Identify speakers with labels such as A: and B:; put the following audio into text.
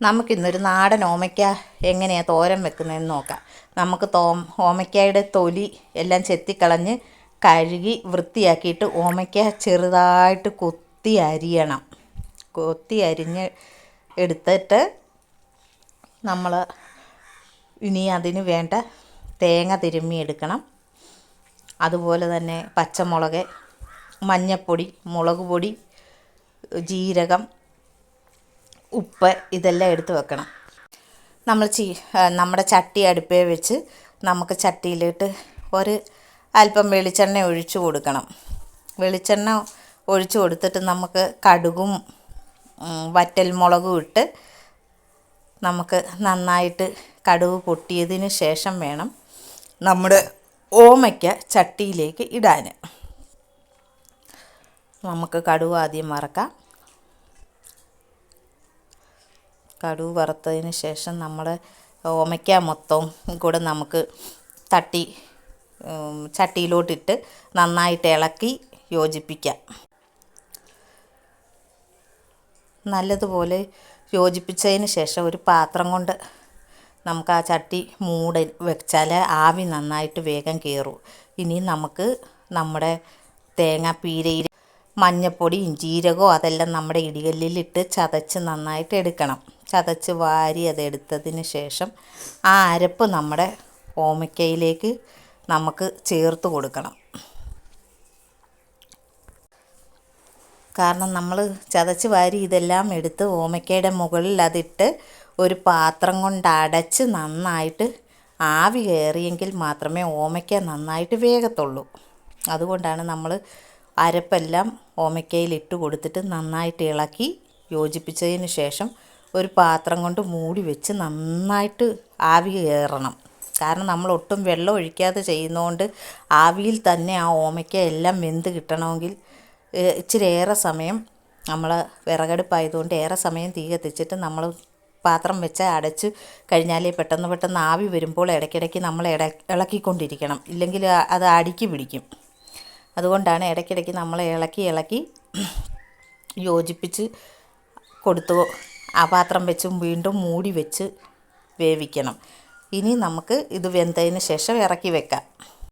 A: നമുക്കിന്നൊരു നാടൻ ഓമയ്ക്ക എങ്ങനെയാണ് തോരൻ വെക്കുന്നതെന്ന് നോക്കാം. നമുക്ക് തോ ഓമയ്ക്കയുടെ തൊലി എല്ലാം ചെത്തിക്കളഞ്ഞ് കഴുകി വൃത്തിയാക്കിയിട്ട് ഓമയ്ക്ക ചെറുതായിട്ട് കൊത്തി അരിയണം. കൊത്തി അരിഞ്ഞ് എടുത്തിട്ട് നമ്മൾ ഇനി അതിന് വേണ്ട തേങ്ങ തിരുമ്മി എടുക്കണം. അതുപോലെ തന്നെ പച്ചമുളക് മഞ്ഞൾപ്പൊടി മുളക് പൊടി ജീരകം ഉപ്പ് ഇതെല്ലാം എടുത്ത് വെക്കണം. നമ്മൾ ചീ നമ്മുടെ ചട്ടി അടുപ്പേ വെച്ച് നമുക്ക് ചട്ടിയിലിട്ട് ഒരു അല്പം വെളിച്ചെണ്ണ ഒഴിച്ചു കൊടുക്കണം. വെളിച്ചെണ്ണ ഒഴിച്ചു കൊടുത്തിട്ട് നമുക്ക് കടുകും വറ്റൽ മുളകും ഇട്ട് നമുക്ക് നന്നായിട്ട് കടുക് പൊട്ടിയതിന് ശേഷം വേണം നമ്മുടെ ഓമയ്ക്ക ചട്ടിയിലേക്ക് ഇടാൻ. നമുക്ക് കടുക് ആദ്യം വറക്കാം. കടുക് വറുത്തതിന് ശേഷം നമ്മൾ ഓമയ്ക്ക മൊത്തവും കൂടെ നമുക്ക് തട്ടി ചട്ടിയിലോട്ടിട്ട് നന്നായിട്ട് ഇളക്കി യോജിപ്പിക്കാം. നല്ലതുപോലെ യോജിപ്പിച്ചതിന് ശേഷം ഒരു പാത്രം കൊണ്ട് നമുക്ക് ആ ചട്ടി മൂട വെച്ചാൽ ആവി നന്നായിട്ട് വേഗം കയറും. ഇനി നമുക്ക് നമ്മുടെ തേങ്ങാപ്പീരയിൽ മഞ്ഞൾപ്പൊടിയും ജീരകവും അതെല്ലാം നമ്മുടെ ഇടികല്ലിലിട്ട് ചതച്ച് നന്നായിട്ട് എടുക്കണം. ചതച്ച് വാരി അതെടുത്തതിന് ശേഷം ആ അരപ്പ് നമ്മുടെ ഓമയ്ക്കയിലേക്ക് നമുക്ക് ചേർത്ത് കൊടുക്കണം. കാരണം നമ്മൾ ചതച്ച് വാരി ഇതെല്ലാം എടുത്ത് ഓമയ്ക്കയുടെ മുകളിൽ അതിട്ട് ഒരു പാത്രം കൊണ്ട് അടച്ച് നന്നായിട്ട് ആവി കയറിയെങ്കിൽ മാത്രമേ ഓമയ്ക്ക നന്നായിട്ട് വേഗത്തുള്ളൂ അതുകൊണ്ടാണ് നമ്മൾ അരപ്പെല്ലാം ഓമയ്ക്കയിൽ ഇട്ട് കൊടുത്തിട്ട് നന്നായിട്ട് ഇളക്കി യോജിപ്പിച്ചതിന് ശേഷം ഒരു പാത്രം കൊണ്ട് മൂടി വെച്ച് നന്നായിട്ട് ആവി കയറണം. കാരണം നമ്മൾ ഒട്ടും വെള്ളം ഒഴിക്കാതെ ചെയ്യുന്നതുകൊണ്ട് ആവിയിൽ തന്നെ ആ ഓമയ്ക്ക എല്ലാം വെന്ത് കിട്ടണമെങ്കിൽ ഇച്ചിരി ഏറെ സമയം നമ്മൾ വിറകടുപ്പായതുകൊണ്ട് ഏറെ സമയം തീ കത്തിച്ചിട്ട് നമ്മൾ പാത്രം വെച്ച് അടച്ച് കഴിഞ്ഞാലേ പെട്ടെന്ന് പെട്ടെന്ന് ആവി വരുമ്പോൾ ഇടയ്ക്കിടയ്ക്ക് നമ്മൾ ഇട ഇളക്കിക്കൊണ്ടിരിക്കണം. ഇല്ലെങ്കിൽ അത് അടുക്കി പിടിക്കും. അതുകൊണ്ടാണ് ഇടയ്ക്കിടയ്ക്ക് നമ്മൾ ഇളക്കി ഇളക്കി യോജിപ്പിച്ച് കൊടുത്തു ആ പാത്രം വെച്ചും വീണ്ടും മൂടി വെച്ച് വേവിക്കണം. ഇനി നമുക്ക് ഇത് വെന്തതിന് ശേഷം ഇറക്കി വെക്കാം.